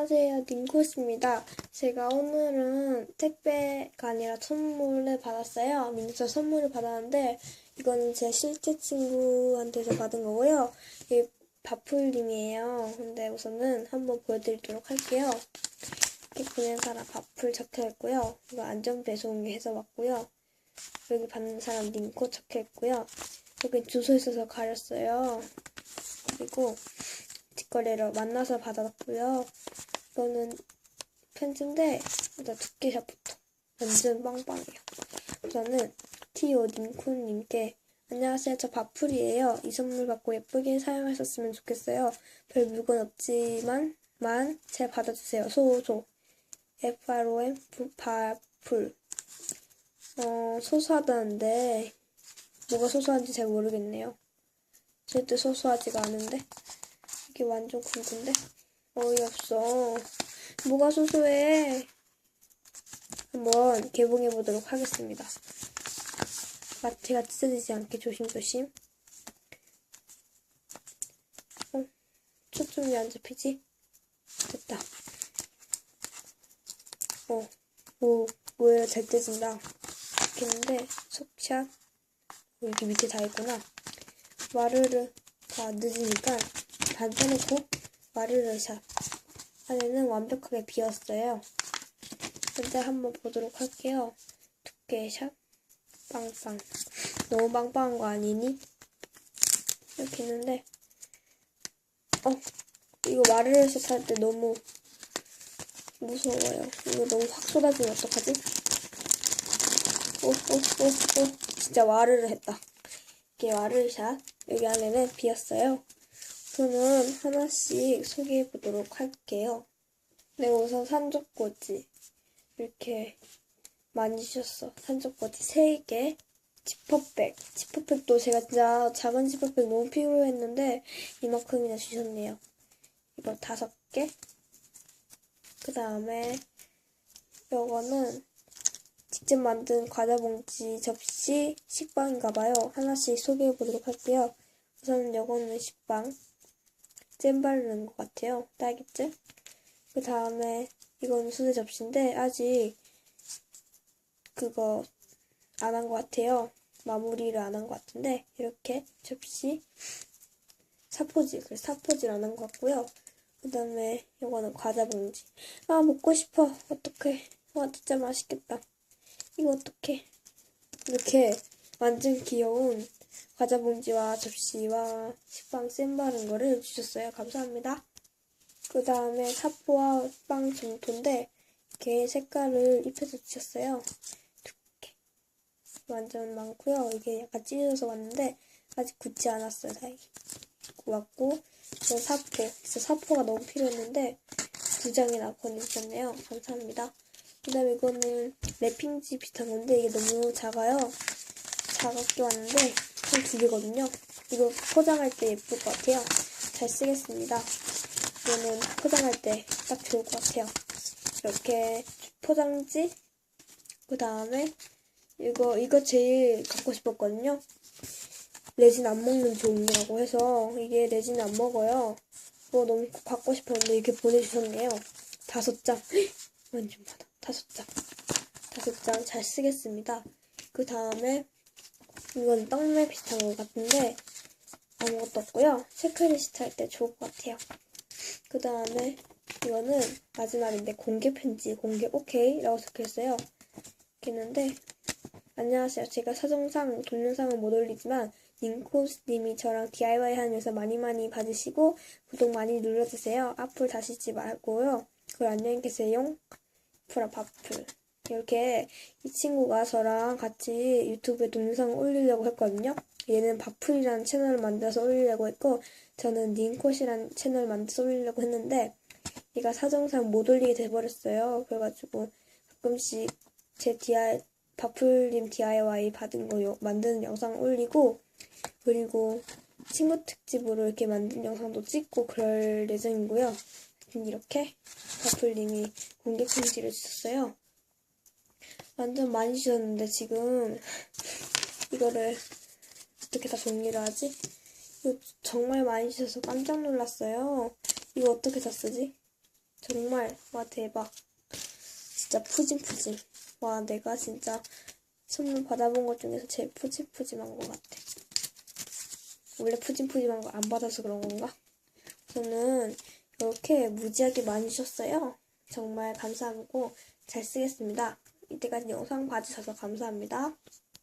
안녕하세요. 닝코스입니다. 제가 오늘은 택배가 아니라 선물을 받았어요. 민서 선물을 받았는데, 이거는 제 실제 친구한테서 받은 거고요. 이 바풀님이에요. 근데 우선은 한번 보여드리도록 할게요. 이렇게 보낸 사람 바풀 적혀 있고요. 이거 안전배송해서 왔고요. 여기 받는 사람 닝코 적혀 있고요. 여기 주소 있어서 가렸어요. 그리고 뒷거래로 만나서 받아놨고요. 이거는 편지인데 일단 두께샷부터 완전 빵빵해요. 우선은 티오 닝쿤님께 안녕하세요. 저 바풀이에요. 이 선물 받고 예쁘게 사용하셨으면 좋겠어요. 별 물건 없지만 만잘 받아주세요. 소소 FROM 바풀 어 소소하다는데 뭐가 소소한지 잘 모르겠네요. 절대 소소하지가 않은데 이게 완전 굵은데? 어이없어. 뭐가 소소해? 한번 개봉해 보도록 하겠습니다. 마트가 찢어지지 않게 조심조심. 어? 초점이 안 잡히지? 됐다. 어, 오, 뭐예요? 잘 떼진다. 이렇게 했는데, 속샷. 어, 여기 밑에 다 있구나. 마르르 다 늦으니까 다 빼놓고 마르르 샷 안에는 완벽하게 비었어요. 근데 한번 보도록 할게요. 두께 샷 빵빵 너무 빵빵한 거 아니니? 이렇게 있는데 어 이거 마르르 샷할때 너무 무서워요. 이거 너무 확 쏟아지면 어떡하지? 오오오오 진짜 와르르 했다. 이렇게 와르샷 여기 안에는 비었어요. 저는 하나씩 소개해 보도록 할게요. 네, 우선 산적꼬지 이렇게 많이 주셨어. 산적꼬지 3개, 지퍼백. 지퍼백도 제가 진짜 작은 지퍼백 너무 필요했는데 이만큼이나 주셨네요. 이거 5개. 그 다음에 요거는 직접 만든 과자 봉지 접시 식빵인가봐요. 하나씩 소개해 보도록 할게요. 우선 요거는 식빵. 잼 바르는 것 같아요. 딸기잼. 그 다음에 이건 수제 접시인데 아직 그거 안 한 것 같아요. 마무리를 안 한 것 같은데 이렇게 접시 사포질 그 사포질 안 한 것 같고요. 그 다음에 이거는 과자 봉지. 아 먹고 싶어. 어떡해. 와 진짜 맛있겠다. 이거 어떡해. 이렇게 완전 귀여운 과자 봉지와 접시와 식빵 쌤 바른 거를 주셨어요. 감사합니다. 그 다음에 사포와 빵 점토인데 이렇게 색깔을 입혀서 주셨어요. 두 개. 완전 많고요. 이게 약간 찢어져서 왔는데 아직 굳지 않았어요. 다행히. 왔고 사포. 그래서 사포가 너무 필요했는데 두 장이나 보내주셨네요. 감사합니다. 그 다음에 이거는 랩핑지 비슷한 건데 이게 너무 작아요. 작게 왔는데 총 두 개거든요. 이거 포장할 때 예쁠 것 같아요. 잘 쓰겠습니다. 이거는 포장할 때 딱 좋을 것 같아요. 이렇게 포장지 그 다음에 이거 이거 제일 갖고 싶었거든요. 레진 안 먹는 종류라고 해서 이게 레진 안 먹어요. 뭐 너무 갖고 싶었는데 이렇게 보내주셨네요. 다섯 장 완전 많아. 다섯 장 다섯 장 잘 쓰겠습니다. 그 다음에 이건 떡메 비슷한 것 같은데 아무것도 없고요. 체크리스트 할 때 좋을 것 같아요. 그 다음에 이거는 마지막인데 공개 편지 공개 오케이 라고 적혀있어요. 있는데 안녕하세요. 제가 사정상 동영상은 못 올리지만 닝코스님이 저랑 DIY 하면서 많이 많이 봐주시고 구독 많이 눌러주세요. 앞으로 다시지 말고요. 그리고 안녕히 계세요. 프라 바풀 이렇게 이 친구가 저랑 같이 유튜브에 동영상을 올리려고 했거든요. 얘는 바풀이라는 채널을 만들어서 올리려고 했고 저는 닝콧이라는 채널을 만들어서 올리려고 했는데 얘가 사정상 못 올리게 돼버렸어요. 그래가지고 가끔씩 제 DIY 바풀님 DIY 받은 거 요, 만드는 영상 올리고 그리고 친구 특집으로 이렇게 만든 영상도 찍고 그럴 예정이고요. 이렇게 바풀님이 공개 편지를 주셨어요. 완전 많이 주셨는데 지금 이거를 어떻게 다 정리를 하지? 이거 정말 많이 주셔서 깜짝 놀랐어요. 이거 어떻게 다 쓰지? 정말 와 대박. 진짜 푸짐푸짐. 와 내가 진짜 선물 받아본 것 중에서 제일 푸짐푸짐한 것 같아. 원래 푸짐푸짐한 거 안 받아서 그런 건가? 저는 이렇게 무지하게 많이 주셨어요. 정말 감사하고 잘 쓰겠습니다. 이때까지 영상 봐주셔서 감사합니다.